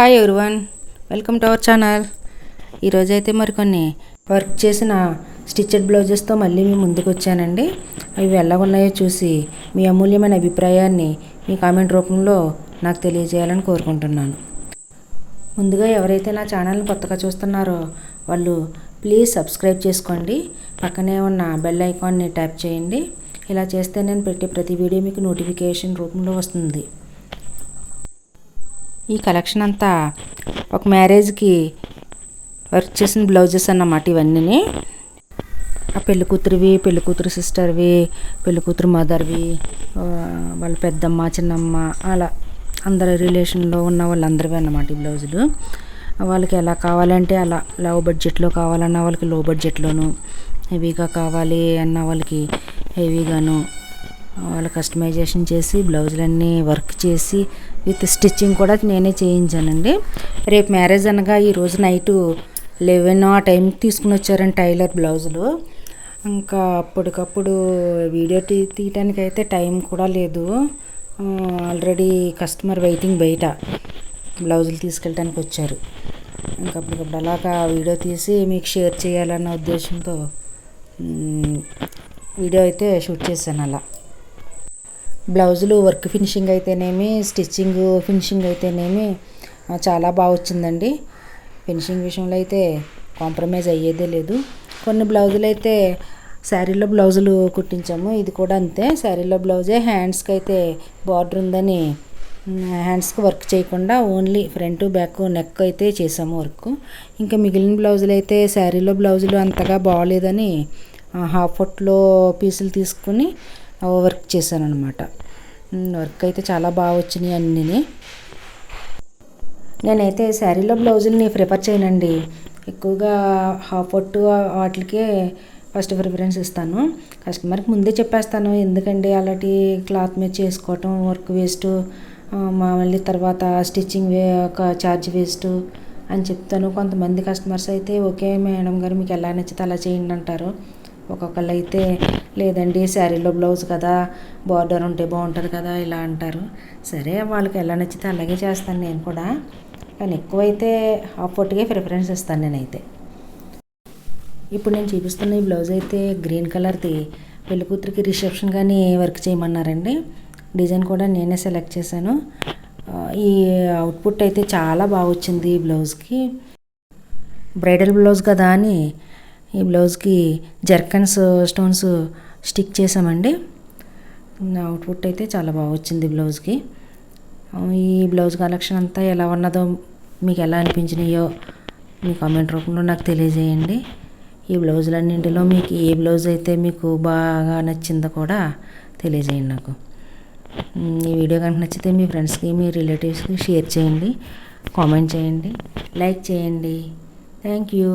Hi everyone welcome to our channel ఈరోజు అయితే మరికొన్ని వర్క్ చేసిన స్టిచ్చెడ్ బ్లౌజెస్తో మళ్ళీ మీ ముందుకు వచ్చానండి. అవి ఎలా ఉన్నాయో చూసి మీ అమూల్యమైన అభిప్రాయాన్ని మీ కామెంట్ రూపంలో నాకు తెలియజేయాలని కోరుకుంటున్నాను. ముందుగా ఎవరైతే నా ఛానల్ని కొత్తగా చూస్తున్నారో వాళ్ళు ప్లీజ్ సబ్స్క్రైబ్ చేసుకోండి. పక్కనే ఉన్న బెల్ ఐకాన్ని ట్యాప్ చేయండి. ఇలా చేస్తే నేను పెట్టే ప్రతి వీడియో మీకు నోటిఫికేషన్ రూపంలో వస్తుంది. ఈ కలెక్షన్ అంతా ఒక మ్యారేజ్కి వర్క్ చేసిన బ్లౌజెస్ అన్నమాట ఇవన్నీ ఆ పెళ్ళి కూతురివి పెళ్ళి కూతురు సిస్టర్వి పెళ్ళి కూతురు మదర్వి వాళ్ళ పెద్దమ్మ చిన్నమ్మ అలా అందరి రిలేషన్లో ఉన్న వాళ్ళందరివి అన్నమాట ఈ బ్లౌజులు. వాళ్ళకి ఎలా కావాలంటే అలా లో బడ్జెట్లో కావాలన్న వాళ్ళకి లో బడ్జెట్లోను హెవీగా కావాలి అన్న వాళ్ళకి హెవీగాను వాళ్ళు కస్టమైజేషన్ చేసి బ్లౌజులన్నీ వర్క్ చేసి విత్ స్టిచ్చింగ్ కూడా నేనే చేయించానండి. రేపు మ్యారేజ్ అనగా ఈరోజు నైటు లెవెన్ ఆ టైంకి తీసుకుని వచ్చారండి టైలర్ బ్లౌజులు. ఇంకా అప్పటికప్పుడు వీడియో తీ తీయటానికి అయితే టైం కూడా లేదు. ఆల్రెడీ కస్టమర్ వెయిటింగ్ బయట బ్లౌజులు తీసుకెళ్ళడానికి వచ్చారు. ఇంకా అప్పటికప్పుడు అలాగా వీడియో తీసి మీకు షేర్ చేయాలన్న ఉద్దేశంతో వీడియో అయితే షూట్ చేశాను అలా. బ్లౌజులు వర్క్ ఫినిషింగ్ అయితేనేమి స్టిచ్చింగ్ ఫినిషింగ్ అయితేనేమి చాలా బాగా వచ్చిందండి. ఫినిషింగ్ విషయంలో అయితే కాంప్రమైజ్ అయ్యేదే లేదు. కొన్ని బ్లౌజులు అయితే శారీలో బ్లౌజులు కుట్టించాము. ఇది కూడా అంతే. శారీలో బ్లౌజే హ్యాండ్స్కి అయితే బార్డర్ ఉందని హ్యాండ్స్కి వర్క్ చేయకుండా ఓన్లీ ఫ్రంట్ బ్యాక్ నెక్ అయితే చేసాము వర్క్. ఇంకా మిగిలిన బ్లౌజులు అయితే శారీలో బ్లౌజులు అంతగా బాగోలేదని హాఫ్ ఫుట్లో పీసులు తీసుకుని వర్క్ చేశాను అనమాట వర్క్ అయితే చాలా బాగా వచ్చినాయి అన్నీ నేనైతే శారీలో బ్లౌజులని ప్రిఫర్ చేయనండి. ఎక్కువగా హాఫ్ పొట్టు వాటికే ఫస్ట్ ప్రిఫరెన్స్ ఇస్తాను. కస్టమర్కి ముందే చెప్పేస్తాను ఎందుకండి అలాంటి క్లాత్ మీద చేసుకోవటం వర్క్ వేస్ట్ మళ్ళీ తర్వాత స్టిచ్చింగ్ వే ఒక ఛార్జ్ వేస్ట్ అని చెప్తాను. కొంతమంది కస్టమర్స్ అయితే ఓకే మేడం గారు మీకు ఎలా నచ్చితే అలా చేయండి అంటారు. ఒక్కొక్కళ్ళు అయితే లేదండి శారీలో బ్లౌజ్ కదా బార్డర్ ఉంటే బాగుంటుంది కదా ఇలా అంటారు. సరే వాళ్ళకి ఎలా నచ్చితే అలాగే చేస్తాను నేను కూడా. కానీ ఎక్కువైతే హాఫ్ పొట్టిగే ప్రిఫరెన్స్ ఇస్తాను నేనైతే. ఇప్పుడు నేను చూపిస్తున్న ఈ బ్లౌజ్ అయితే గ్రీన్ కలర్ది. పెళ్ళి కూతురికి రిసెప్షన్ కానీ వర్క్ చేయమన్నారండి. డిజైన్ కూడా నేనే సెలెక్ట్ చేశాను. ఈ అవుట్పుట్ అయితే చాలా బాగా వచ్చింది ఈ బ్లౌజ్కి. బ్రైడల్ బ్లౌజ్ కదా అని ఈ బ్లౌజ్కి జర్కన్స్ స్టోన్స్ స్టిక్ చేసామండి. అవుట్పుట్ అయితే చాలా బాగా వచ్చింది బ్లౌజ్కి. ఈ బ్లౌజ్ కలెక్షన్ అంతా ఎలా ఉన్నదో మీకు ఎలా అనిపించినాయో మీ కామెంట్ రూపంలో నాకు తెలియజేయండి. ఈ బ్లౌజులన్నింటిలో మీకు ఏ బ్లౌజ్ అయితే మీకు బాగా నచ్చిందో కూడా తెలియజేయండి నాకు. ఈ వీడియో కనుక నచ్చితే మీ ఫ్రెండ్స్కి మీ రిలేటివ్స్కి షేర్ చేయండి కామెంట్ చేయండి లైక్ చేయండి. Thank you.